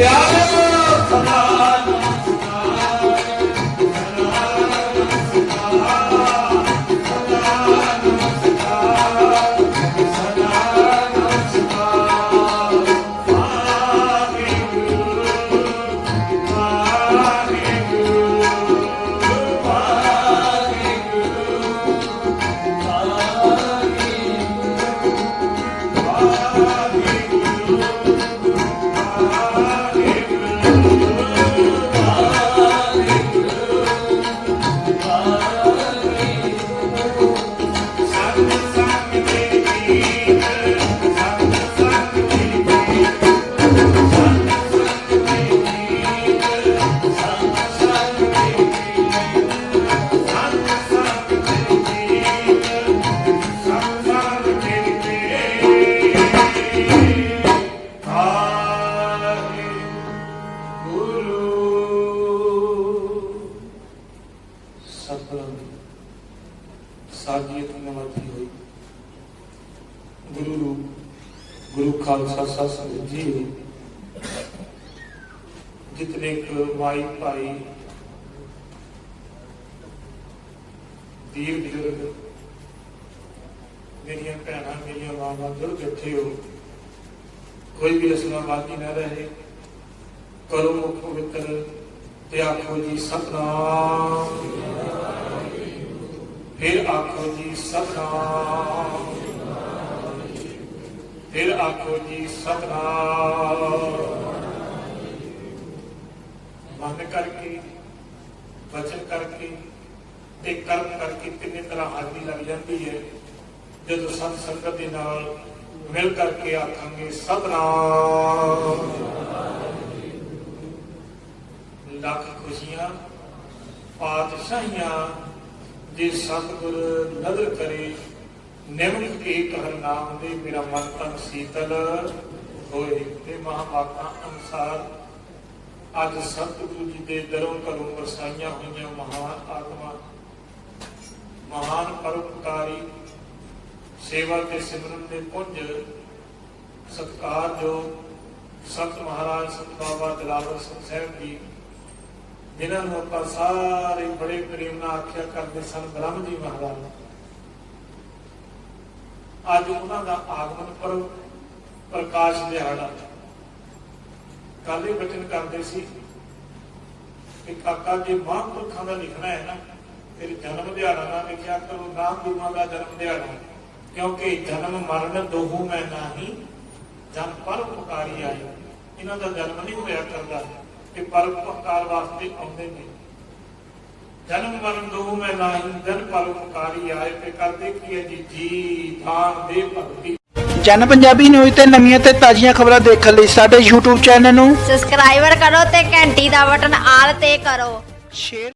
Yeah. ਸਾਜੀਤ ਨਮਤੀ ਹੋਈ। ਗੁਰੂ ਰੂਪ, ਗੁਰੂ ਖਾਲਸਾ ਸਤਿ ਜੀ ਜਿਤਨੇ ਮਾਈ ਭਾਈ, ਵੀਰ ਬਜ਼ੁਰਗ, ਮੇਰੀਆਂ ਭੈਣਾਂ, ਮੇਰੀਆਂ ਮਾਵਾਂ ਜੁੜ ਬੈਠੇ ਹੋ, ਕੋਈ ਵੀ ਰਸਨਾ ਬਾਕੀ ਨਾ ਰਹੇ, ਕਰੋ ਮੁਖ ਪਵਿੱਤਰ ਤੇ ਆਖੋ ਜੀ, ਸਤਨਾਮ। ਫਿਰ ਆਖੋ ਜੀ ਸਤਨਾਮ। ਫਿਰ ਆਖੋ ਜੀ ਸਤਨਾਮ। ਮਨ ਕਰਕੇ, ਵਚਨ ਕਰਕੇ ਤੇ ਕਰਮ ਕਰਕੇ ਤਿੰਨੇ ਤਰ੍ਹਾਂ ਹਾਜ਼ਰੀ ਲੱਗ ਜਾਂਦੀ ਹੈ। ਜਦੋਂ ਸਤ ਸੰਗਤ ਦੇ ਨਾਲ ਮਿਲ ਕਰਕੇ ਆਖਾਂਗੇ ਸਤਨਾਮ। ਲੱਖ ਖੁਸ਼ੀਆਂ, ਪਾਤਸ਼ਾਹੀਆਂ ਜੇ ਸਤਿਗੁਰ ਨਦਰ ਕਰੇ ਨਿਮਕ ਏਕ ਹਰ ਨਾਮ ਦੇ ਮੇਰਾ ਮਨ ਤਨ ਸੀਤਲ ਹੋਏ ਤੇ ਮਹਾਵਾਕਾਂ ਅਨੁਸਾਰ ਅੱਜ ਸਤਿਗੁਰੂ ਜੀ ਦੇ ਦਰੋਂ ਘਰੋਂ ਵਰਸਾਈਆਂ ਹੋਈਆਂ ਮਹਾਨ ਆਤਮਾ, ਮਹਾਨ ਪਰਉਪਕਾਰੀ, ਸੇਵਾ ਤੇ ਸਿਮਰਨ ਦੇ ਪੁੰਜ ਸਤਕਾਰ ਜੋ ਸੰਤ ਮਹਾਰਾਜ ਸੰਤ ਬਾਬਾ ਦਿਲਾਵਰ ਸਿੰਘ ਸਾਹਿਬ ਜੀ ਜਿਨ੍ਹਾਂ ਨੂੰ ਆਪਾਂ ਸਾਰੇ ਬੜੇ ਪ੍ਰੇਮ ਨਾਲ ਆਖਿਆ ਕਰਦੇ ਸਨ, ਬ੍ਰਹਮ ਜੀ ਮਹਾਰਾਜ। ਅੱਜ ਉਹਨਾਂ ਦਾ ਆਗਮਨ ਪਰਵ ਪ੍ਰਕਾਸ਼ ਦਿਹਾੜਾ। ਕੱਲ੍ਹ ਹੀ ਬਚਨ ਕਰਦੇ ਸੀ ਕਿ ਕਾਕਾ ਜੇ ਮਹਾਂਪੁਰਖਾਂ ਦਾ ਲਿਖਣਾ ਹੈ ਨਾ, ਫਿਰ ਜਨਮ ਦਿਹਾੜਾ ਨਾ ਲਿਖਿਆ ਕਰੋ, ਨਾਮ ਗੁਰੂਆਂ ਦਾ ਜਨਮ ਦਿਹਾੜਾ। ਕਿਉਂਕਿ ਜਨਮ ਮਰਨ ਦੋਹੂ ਮੈਂ ਨਹੀਂ, ਜਨ ਪੁਕਾਰੀ ਆਏ ਇਹਨਾਂ ਦਾ ਜਨਮ ਨਹੀਂ ਹੋਇਆ ਕਰਦਾ। ਕਿ ਪਰਉਪਕਾਰ ਵਾਸਤੇ ਆਉਂਦੇ ਨੇ। ਜਨਮ ਮਰਨ ਦੋਹੂ ਮੈਂ ਨਹੀਂ ਜਨ ਪਰਉਪਕਾਰੀ ਆਏ ਤੇ ਕਰਦੇ ਕੀ ਹੈ ਜੀ ਜੀ ਦਾਨ ਦੇ ਭਗਤੀ। ਜਨ ਪੰਜਾਬੀ ਨਿਊਜ਼ ਤੇ ਨਵੀਆਂ ਤੇ ਤਾਜ਼ੀਆਂ ਖਬਰਾਂ ਦੇਖਣ ਲਈ ਸਾਡੇ YouTube ਚੈਨਲ ਨੂੰ ਸਬਸਕ੍ਰਾਈਬਰ ਕਰੋ ਤੇ ਘੰਟੀ ਦਾ ਬਟਨ ਆਲ ਤੇ ਕਰੋ। ਸ਼ੇਅਰ